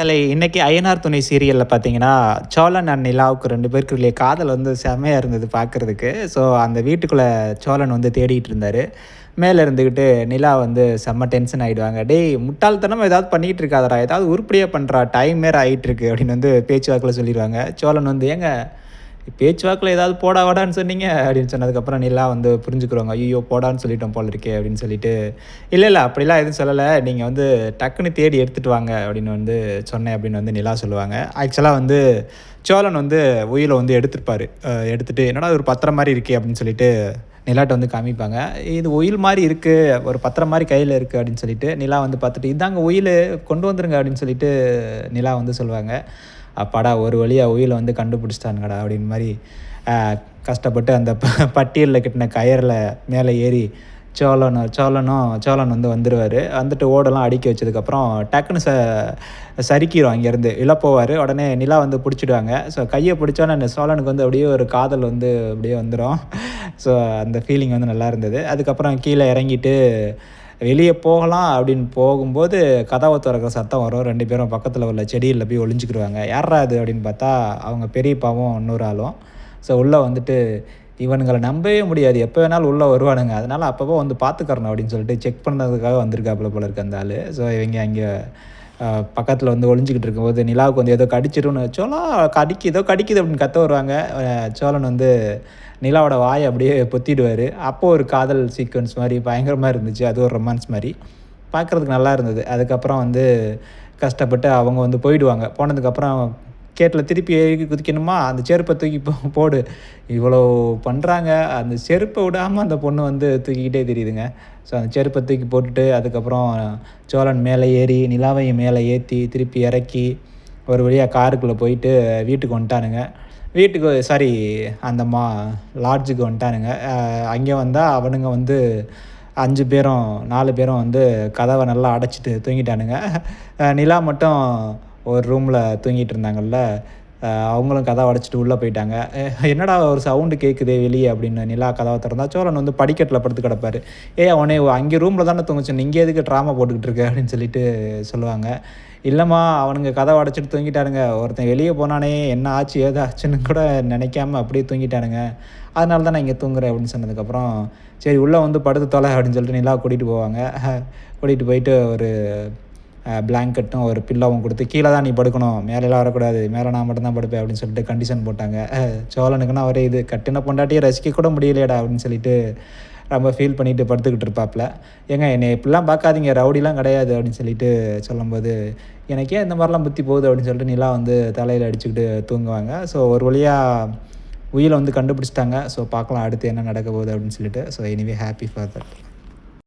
மக்களை இன்னைக்கு ஐயனார் துணை சீரியலில் பார்த்தீங்கன்னா சோழன் அண்ட் நிலாவுக்கு ரெண்டு பேருக்கு இல்லையே காதல் வந்து செம்மையாக இருந்தது பார்க்குறதுக்கு ஸோ அந்த வீட்டுக்குள்ளே சோழன் வந்து தேடிட்டு இருந்தார். மேலே இருந்துக்கிட்டு நிலா வந்து செம்ம டென்ஷன் ஆகிடுவாங்க டேய் முட்டாள்தனம் ஏதாவது பண்ணிகிட்டு இருக்காதடா. ஏதாவது உருப்படியாக பண்ணுறா டைம் வேறு ஆகிட்டுருக்கு அப்படின்னு வந்து பேச்சுவாக்கில் சொல்லிடுவாங்க. சோழன் வந்து ஏங்க பேச்சுவாக்கில் ஏதாவது போடா வாடான்னு சொன்னீங்க அப்படின்னு சொன்னதுக்கப்புறம் நிலா வந்து புரிஞ்சுக்கிறவங்க ஐயோ போடான்னு சொல்லிட்டோம் போல இருக்கே அப்படின்னு சொல்லிட்டு இல்லை இல்லை அப்படிலாம் எதுவும் சொல்லலை. நீங்கள் வந்து டக்குன்னு தேடி எடுத்துகிட்டு வாங்க அப்படின்னு வந்து சொன்னேன் அப்படின்னு வந்து நிலா சொல்லுவாங்க. ஆக்சுவலாக வந்து சோழன் வந்து உயிரை வந்து எடுத்துருப்பார். எடுத்துகிட்டு என்னடா ஒரு பத்திரம் மாதிரி இருக்கே அப்படின்னு சொல்லிட்டு நிலாட்ட வந்து காமிப்பாங்க. இது ஒயில் மாதிரி இருக்குது ஒரு பத்திரம் மாதிரி கையில் இருக்குது அப்படின்னு சொல்லிட்டு நிலா வந்து பார்த்துட்டு இதாங்க ஒயில் கொண்டு வந்துருங்க அப்படின்னு சொல்லிட்டு நிலா வந்து சொல்லுவாங்க. அப்பாடா ஒரு வழியாக உயிரை வந்து கண்டுபிடிச்சிட்டானுங்கடா அப்படின்னு மாதிரி கஷ்டப்பட்டு அந்த ப பட்டியலில் கிட்டின கயரில் மேலே ஏறி சோழனும் சோழனும் சோழன் வந்து வந்துடுவார் வந்துட்டு ஓடெல்லாம் அடுக்கி வச்சதுக்கப்புறம் டக்குன்னு ச சறுக்கிடும் அங்கேருந்து. இழப்போவார் உடனே நிலா வந்து பிடிச்சிடுவாங்க. ஸோ கையை பிடிச்சோன்னே அந்த சோழனுக்கு வந்து அப்படியே ஒரு காதல் வந்து அப்படியே வந்துடும் ஸோ அந்த ஃபீலிங் வந்து நல்லா இருந்தது. அதுக்கப்புறம் கீழே இறங்கிட்டு வெளியே போகலாம் அப்படின்னு போகும்போது கதவை திறக்கிற சத்தம் வரும். ரெண்டு பேரும் பக்கத்தில் உள்ள செடியில் போய் ஒளிஞ்சிக்கிடுவாங்க யாரா அது அப்படின்னு பார்த்தா அவங்க பெரியப்பாவும் இன்னொரு ஆளும். ஸோ உள்ளே வந்துட்டு இவனுங்களை நம்பவே முடியாது. எப்போ வேணாலும் உள்ளே வருவானுங்க. அதனால் அப்பப்போ வந்து பார்த்துக்கறணும் அப்படின்னு சொல்லிட்டு செக் பண்ணதுக்காக வந்திருக்காப்புல போல இருக்கு அந்த ஆள். ஸோ இவங்க அங்கே பக்கத்தில் வந்து ஒளிஞ்சிக்கிட்டு இருக்கும்போது நிலாவுக்கு வந்து ஏதோ கடிச்சிடும்னு சோளம் கடிக்கு ஏதோ கடிக்குது அப்படின்னு கற்று வருவாங்க. சோழன் வந்து நிலாவோட வாயை அப்படியே பொத்திடுவார். அப்போது ஒரு காதல் சீக்வன்ஸ் மாதிரி பயங்கரமாக இருந்துச்சு. அது ஒரு ரொமான்ஸ் மாதிரி. பார்க்குறதுக்கு நல்லா இருந்தது. அதுக்கப்புறம் வந்து கஷ்டப்பட்டு அவங்க வந்து போயிடுவாங்க. போனதுக்கப்புறம் கேட்டில் திருப்பி ஏறி குதிக்கணுமா? அந்த செருப்பை தூக்கி போடு. இவ்வளோ பண்ணுறாங்க அந்த செருப்பை விடாமல் அந்த பொண்ணு வந்து தூக்கிக்கிட்டே தெரியுதுங்க. ஸோ அந்த செருப்பை தூக்கி போட்டுட்டு அதுக்கப்புறம் சோழன் மேலே ஏறி நிலாவையும் மேலே ஏற்றி திருப்பி இறக்கி ஒரு வழியாக காருக்குள்ளே போயிட்டு வீட்டுக்கு வந்துட்டானுங்க. வீட்டுக்கு சாரி அந்த மா லாட்ஜுக்கு வந்துட்டானுங்க. அங்கே வந்தால் அவனுங்க வந்து அஞ்சு பேரும் நாலு பேரும் வந்து கதவை நல்லா அடைச்சிட்டு தூங்கிட்டானுங்க. நிலா மட்டும் ஒரு ரூமில் தூங்கிட்டு இருந்தாங்கல்ல அவங்களும் கதவை அடைச்சிட்டு உள்ளே போயிட்டாங்க. என்னடா ஒரு சவுண்டு கேட்குதே வெளியே அப்படின்னு நிலா கதவை திறந்தா சோழன் வந்து படிக்கட்டில் படுத்து கிடப்பார். ஏ அவனே அங்கே ரூமில் தானே தூங்குச்சு இங்கே எதுக்கு ட்ராமா போட்டுக்கிட்டு இருக்க? அப்படின்னு சொல்லிட்டு சொல்லுவாங்க. இல்லைம்மா அவனுங்க கதவை அடைச்சிட்டு தூங்கிட்டானுங்க. ஒருத்தன் வெளியே போனானே என்ன ஆச்சு ஏதாச்சுன்னு கூட நினைக்காம அப்படியே தூங்கிட்டானுங்க. அதனால தான் நான் இங்கே தூங்குறேன் அப்படின்னு சொன்னதுக்கப்புறம் சரி உள்ளே வந்து படுத்து தொலை அப்படின்னு சொல்லிட்டு நிலா கூட்டிகிட்டு போவாங்க. கூட்டிகிட்டு போயிட்டு ஒரு பிளாங்கெட்டும் ஒரு பில்லாவும் கொடுத்து கீழே தான் நீ படுக்கணும். மேலேலாம் வரக்கூடாது. மேலே நான் மட்டும்தான் படுப்பேன் அப்படின்னு சொல்லிட்டு கண்டிஷன் போட்டாங்க. சோழனுக்குன்னா ஒரே இது. கட்டின பொண்டாட்டியை ரசிக்க கூட முடியலையடா அப்படின்னு சொல்லிட்டு ரொம்ப ஃபீல் பண்ணிட்டு படுத்துக்கிட்டு இருப்பாப்புல. ஏங்க என்னை இப்படிலாம் பார்க்காதீங்க. ரவுடிலாம் கிடையாது அப்படின்னு சொல்லிட்டு சொல்லும்போது எனக்கே இந்த மாதிரிலாம் புத்தி போகுது அப்படின்னு சொல்லிட்டு நிலா வந்து தலையில் அடிச்சுக்கிட்டு தூங்குவாங்க. ஸோ ஒரு வழியாக உயிரை வந்து கண்டுபிடிச்சிட்டாங்க. ஸோ பார்க்கலாம் அடுத்து என்ன நடக்க போகுது அப்படின்னு சொல்லிட்டு. So anyway happy for that